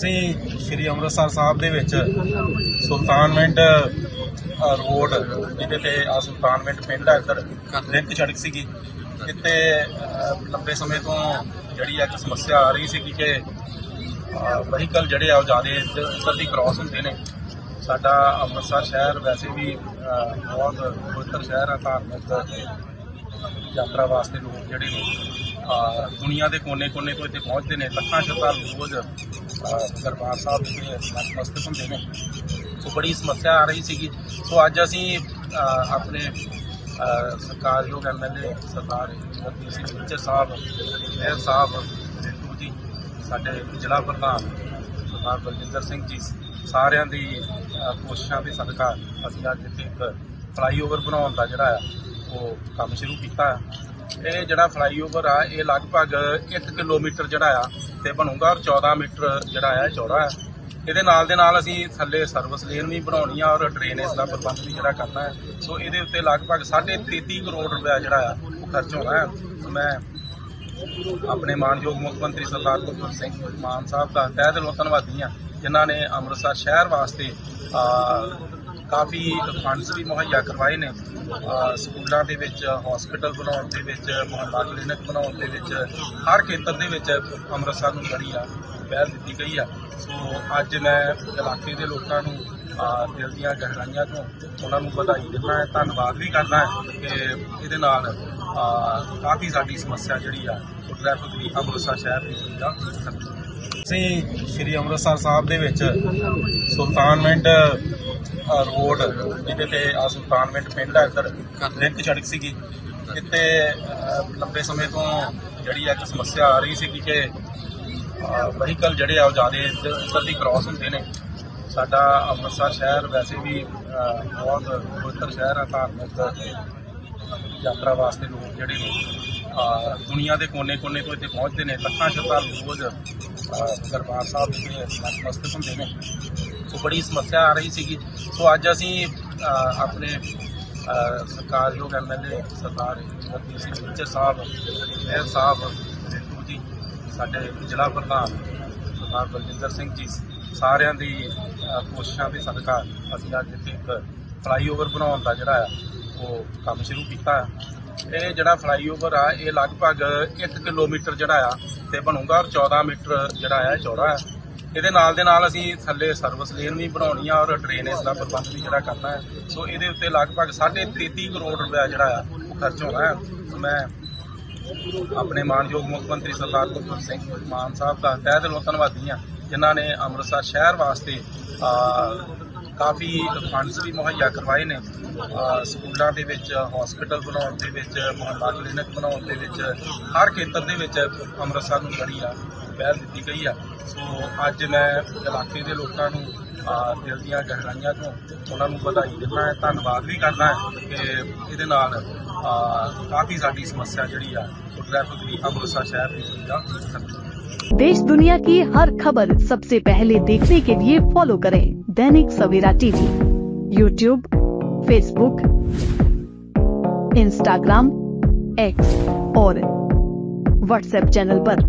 ਅਸੀਂ ਸ਼੍ਰੀ ਅੰਮ੍ਰਿਤਸਰ ਸਾਹਿਬ ਦੇ ਵਿੱਚ ਸੁਲਤਾਨਵਿੰਡ ਰੋਡ ਜਿਹਦੇ ਤੇ ਆ ਸੁਲਤਾਨਵਿੰਡ ਪਿੰਡ ਹੈ ਇੱਧਰ ਲਿੰਕ ਸੜਕ ਸੀਗੀ ਇੱਥੇ ਲੰਬੇ ਸਮੇਂ ਤੋਂ ਜਿਹੜੀ ਇੱਕ ਸਮੱਸਿਆ ਆ ਰਹੀ ਸੀ ਕਿ ਵਹੀਕਲ ਜਿਹੜੇ ਆ ਉਹ ਜ਼ਿਆਦਾ ਇੱਧਰ ਦੀ ਕ੍ਰਾਸ ਹੁੰਦੇ ਨੇ। ਸਾਡਾ ਅੰਮ੍ਰਿਤਸਰ ਸ਼ਹਿਰ ਵੈਸੇ ਵੀ ਬਹੁਤ ਪਵਿੱਤਰ ਸ਼ਹਿਰ ਆ ਧਾਰਮਿਕ ਯਾਤਰਾ ਵਾਸਤੇ ਲੋਕ ਜਿਹੜੇ ਨੇ ਦੁਨੀਆ ਦੇ ਕੋਨੇ-ਕੋਨੇ ਤੋਂ ਇੱਥੇ ਪਹੁੰਚਦੇ ਨੇ ਲੱਖਾਂ ਸ਼ਰਧਾਲੂ ਰੋਜ਼ ਦਰਬਾਰ ਸਾਹਿਬ ਵਿਖੇ ਨਤਮਸਤਕ ਹੁੰਦੇ ਨੇ। ਸੋ ਬੜੀ ਸਮੱਸਿਆ ਆ ਰਹੀ ਸੀਗੀ। ਸੋ ਅੱਜ ਅਸੀਂ ਅਹ ਆਪਣੇ ਅਹ ਸਰਕਾਰਯੋਗ ਐਮਐਲਏ ਸਰਦਾਰ ਜਗਦੀਪ ਸਿੰਘ ਵਿਚਰ ਸਾਹਿਬ ਮੇਅਰ ਸਾਹਿਬ ਰਿੰਟੂ ਜੀ, ਸਾਡੇ ਜ਼ਿਲ੍ਹਾ ਪ੍ਰਧਾਨ ਸਰਦਾਰ ਬਲਜਿੰਦਰ ਸਿੰਘ ਜੀ, ਸਾਰਿਆਂ ਦੀ ਕੋਸ਼ਿਸ਼ਾਂ ਦੇ ਸਦਕਾ ਅਸੀਂ ਅੱਜ ਇੱਥੇ ਇੱਕ ਫਲਾਈਓਵਰ ਬਣਾਉਣ ਦਾ ਜਿਹੜਾ ਆ, ਉਹ ਕੰਮ ਸ਼ੁਰੂ ਕੀਤਾ। ਇਹ ਜਿਹੜਾ ਫਲਾਈਓਵਰ ਆ, ਇਹ ਲਗਭਗ 1 ਕਿਲੋਮੀਟਰ ਜਿਹੜਾ ਆ, ਤੇ ਬਣੂਗਾ ਔਰ 14 ਮੀਟਰ ਜਿਹੜਾ ਆ ਚੌੜਾ ਆ। ਇਹਦੇ ਨਾਲ ਦੇ ਨਾਲ ਅਸੀਂ ਥੱਲੇ ਸਰਵਿਸ ਲੇਨ ਵੀ ਬਣਾਉਣੀ ਆ ਔਰ ਡਰੇਨੇਜ ਦਾ ਪ੍ਰਬੰਧ ਵੀ ਜਿਹੜਾ ਕਰਨਾ ਹੈ ਸੋ ਇਹਦੇ ਉੱਤੇ ਲਗਭਗ 33 ਕਰੋੜ ਰੁਪਏ ਜਿਹੜਾ ਆ, ਉਹ ਖਰਚ ਹੋਣਾ ਹੈ ਸੋ ਮੈਂ ਆਪਣੇ ਮਾਨਯੋਗ ਮੁੱਖ ਮੰਤਰੀ ਸਰਦਾਰ ਭਗਵੰਤ ਸਿੰਘ ਮਾਨ ਸਾਹਿਬ ਦਾ ਤਹਿ ਦਿਲੋਂ ਧੰਨਵਾਦੀ ਹਾਂ ਜਿਨ੍ਹਾਂ ਨੇ ਅੰਮ੍ਰਿਤਸਰ ਸ਼ਹਿਰ ਵਾਸਤੇ ਕਾਫੀ ਫੰਡਸ ਵੀ ਮੁਹੱਈਆ ਕਰਵਾਏ ਨੇ। ਸਕੂਲਾਂ ਦੇ ਵਿੱਚ ਹਸਪੀਟਲ ਬਣਾਉਣ ਦੇ ਵਿੱਚ ਮੁਹੱਲਾ ਕਲੀਨਿਕ ਬਣਾਉਣ ਦੇ ਵਿੱਚ ਹਰ ਖੇਤਰ ਦੇ ਵਿੱਚ ਅੰਮ੍ਰਿਤਸਰ ਨੂੰ ਜਿਹੜੀ ਆ ਪਹਿਲ ਦਿੱਤੀ ਗਈ ਆ। ਸੋ ਅੱਜ ਮੈਂ ਇਲਾਕੇ ਦੇ ਲੋਕਾਂ ਨੂੰ ਦਿਲ ਦੀਆਂ ਗਹਿਰਾਈਆਂ ਤੋਂ ਉਹਨਾਂ ਨੂੰ ਵਧਾਈ ਦਿੰਦਾ ਹੈ ਧੰਨਵਾਦ ਵੀ ਕਰਦਾ ਕਿ ਇਹਦੇ ਨਾਲ ਕਾਫੀ ਸਾਡੀ ਸਮੱਸਿਆ ਜਿਹੜੀ ਆ ਉਹ ਟ੍ਰੈਫਿਕ ਦੀ ਅੰਮ੍ਰਿਤਸਰ ਸ਼ਹਿਰ ਦੀ ਜਿਹੜੀ ਅਸੀਂ ਸ਼੍ਰੀ ਅੰਮ੍ਰਿਤਸਰ ਸਾਹਿਬ ਦੇ ਵਿੱਚ ਸੁਲਤਾਨਵਿੰਡ ਅ, ਰੋਡ ਜਿਹਦੇ ਤੇ ਆ ਸੁਲਤਾਨਵਿੰਡ ਪਿੰਡ ਹੈ ਇੱਧਰ ਲਿੰਕ ਸੜਕ ਸੀਗੀ। ਇੱਥੇ ਲੰਬੇ ਸਮੇਂ ਤੋਂ ਜਿਹੜੀ ਇੱਕ ਸਮੱਸਿਆ ਆ ਰਹੀ ਸੀ ਕਿ ਵਹੀਕਲ ਜਿਹੜੇ ਆ ਉਹ ਜ਼ਿਆਦਾ ਇੱਧਰ ਇੱਧਰ ਦੀ ਕ੍ਰਾਸ ਹੁੰਦੇ ਨੇ। ਸਾਡਾ ਅੰਮ੍ਰਿਤਸਰ ਸ਼ਹਿਰ ਵੈਸੇ ਵੀ ਬਹੁਤ ਪਵਿੱਤਰ ਸ਼ਹਿਰ ਆ, ਧਾਰਮਿਕ ਯਾਤਰਾ ਵਾਸਤੇ ਲੋਕ ਜਿਹੜੇ ਨੇ ਦੁਨੀਆ ਦੇ ਕੋਨੇ-ਕੋਨੇ ਤੋਂ ਇੱਥੇ ਪਹੁੰਚਦੇ ਨੇ। ਲੱਖਾਂ ਸ਼ਰਧਾਲੂ ਰੋਜ਼ ਦਰਬਾਰ ਸਾਹਿਬ ਦੇ ਨਤਮਸਤਕ ਹੁੰਦੇ ਨੇ। ਸੋ ਬੜੀ ਸਮੱਸਿਆ ਆ ਰਹੀ ਸੀਗੀ। ਸੋ ਅੱਜ ਅਸੀਂ ਅਹ ਆਪਣੇ ਅਹ ਸਰਕਾਰਯੋਗ ਐਮਐਲਏ ਸਰਦਾਰ ਜਗਦੀਪ ਸਿੰਘ ਵਿਚਰ ਸਾਹਿਬ ਮੇਅਰ ਸਾਹਿਬ ਰਿੰਟੂ ਜੀ, ਸਾਡੇ ਜ਼ਿਲ੍ਹਾ ਪ੍ਰਧਾਨ ਸਰਦਾਰ ਬਲਜਿੰਦਰ ਸਿੰਘ ਜੀ, ਸਾਰਿਆਂ ਦੀ ਕੋਸ਼ਿਸ਼ਾਂ ਦੇ ਸਦਕਾ ਅਸੀਂ ਅੱਜ ਇੱਥੇ ਇੱਕ ਫਲਾਈਓਵਰ ਬਣਾਉਣ ਦਾ ਜਿਹੜਾ ਆ, ਉਹ ਕੰਮ ਸ਼ੁਰੂ ਕੀਤਾ ਇਹ ਜਿਹੜਾ ਫਲਾਈਓਵਰ ਆ, ਇਹ ਲਗਭਗ 1 ਕਿਲੋਮੀਟਰ ਜਿਹੜਾ ਆ, ਤੇ ਬਣੂਗਾ ਔਰ 14 ਮੀਟਰ ਜਿਹੜਾ ਆ ਚੌੜਾ ਹੈ ਇਹਦੇ ਨਾਲ ਦੇ ਨਾਲ ਅਸੀਂ ਥੱਲੇ ਸਰਵਿਸ ਲੇਨ ਵੀ ਬਣਾਉਣੀ ਆ ਔਰ ਡਰੇਨੇਜ ਦਾ ਪ੍ਰਬੰਧ ਵੀ ਜਿਹੜਾ ਕਰਨਾ ਹੈ। ਸੋ ਇਹਦੇ ਉੱਤੇ ਲਗਭਗ 33 ਕਰੋੜ ਰੁਪਏ ਜਿਹੜਾ ਆ ਉਹ ਖਰਚ ਹੋਣਾ ਹੈ। ਸੋ ਮੈਂ ਆਪਣੇ ਮਾਨਯੋਗ ਮੁੱਖ ਮੰਤਰੀ ਸਰਦਾਰ ਭਗਵੰਤ ਸਿੰਘ ਮਾਨ ਸਾਹਿਬ ਦਾ ਤਹਿ ਦਿਲੋਂ ਧੰਨਵਾਦੀ ਹਾਂ, ਜਿਨ੍ਹਾਂ ਨੇ ਅੰਮ੍ਰਿਤਸਰ ਸ਼ਹਿਰ ਵਾਸਤੇ ਕਾਫੀ ਫੰਡਸ ਵੀ ਮੁਹੱਈਆ ਕਰਵਾਏ ਨੇ। ਸਕੂਲਾਂ ਦੇ ਵਿੱਚ ਹਸਪੀਟਲ ਬਣਾਉਣ ਦੇ ਵਿੱਚ, ਮੁਹੱਲਾ ਕਲੀਨਿਕ ਬਣਾਉਣ ਦੇ ਵਿੱਚ, ਹਰ ਖੇਤਰ ਦੇ ਵਿੱਚ ਅੰਮ੍ਰਿਤਸਰ ਨੂੰ ਜਿਹੜੀ ਆ। ਪਹਿਲ ਦਿੱਤੀ ਗਈ ਆ ਸੋ ਅੱਜ ਮੈਂ ਇਲਾਕੇ ਦੇ ਲੋਕਾਂ ਨੂੰ ਅਹ, ਦਿਲ ਦੀਆਂ ਗਹਿਰਾਈਆਂ ਤੋਂ ਉਹਨਾਂ ਨੂੰ ਵਧਾਈ ਦਿੰਦਾ ਹੈ ਧੰਨਵਾਦ ਵੀ ਕਰਦਾ ਹੈ ਕਿ ਇਹਦੇ ਨਾਲ ਅਹ, ਕਾਫੀ ਸਾਡੀ ਸਮੱਸਿਆ ਜਿਹੜੀ ਆ ਉਹ ਟ੍ਰੈਫਿਕ ਦੀ ਅੰਮ੍ਰਿਤਸਰ ਸ਼ਹਿਰ ਦੀ ਜਿਹੜੀ ਆ ਖਤਮ ਹੋਈ। देश दुनिया की हर खबर सबसे पहले देखने के लिए फॉलो करें Dainik Savera TV YouTube Facebook Instagram X और व्हाट्सएप चैनल पर।